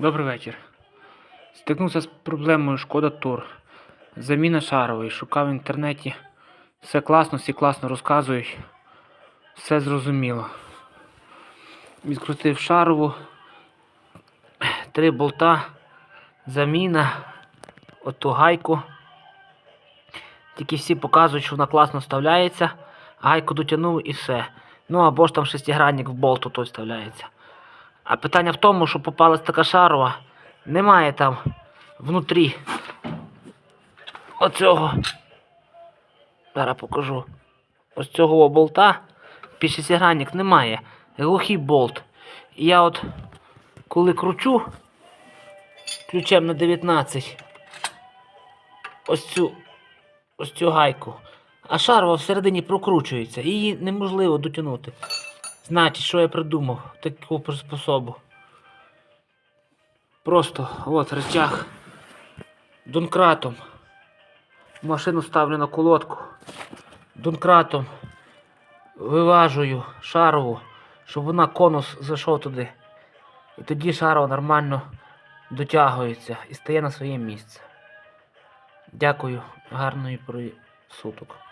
Добрий вечір. Стикнувся з проблемою Шкода Тур. Заміна шарової. Шукав в інтернеті. Все класно, всі класно розказують. Все зрозуміло. Відкрутив шарову. Три болта. Заміна. Оту гайку. Тільки всі показують, що вона класно вставляється. Гайку дотягнув і все. Ну або ж там шестигранник в болт той вставляється. А питання в тому, що попалась така шарова, немає там внутрі оцього. Зараз покажу. Ось цього болта під шестигранник немає. Глухий болт. І я от коли кручу ключем на 19 ось цю ось цю гайку. А шарова всередині прокручується. Її неможливо дотягнути. Значить, що я придумав таку способу. Просто от речах донкратом. Машину ставлю на колодку. Донкратом виважую шарову, щоб вона конус зайшов туди. І тоді шарова нормально дотягується і стає на своє місце. Дякую, гарної суток.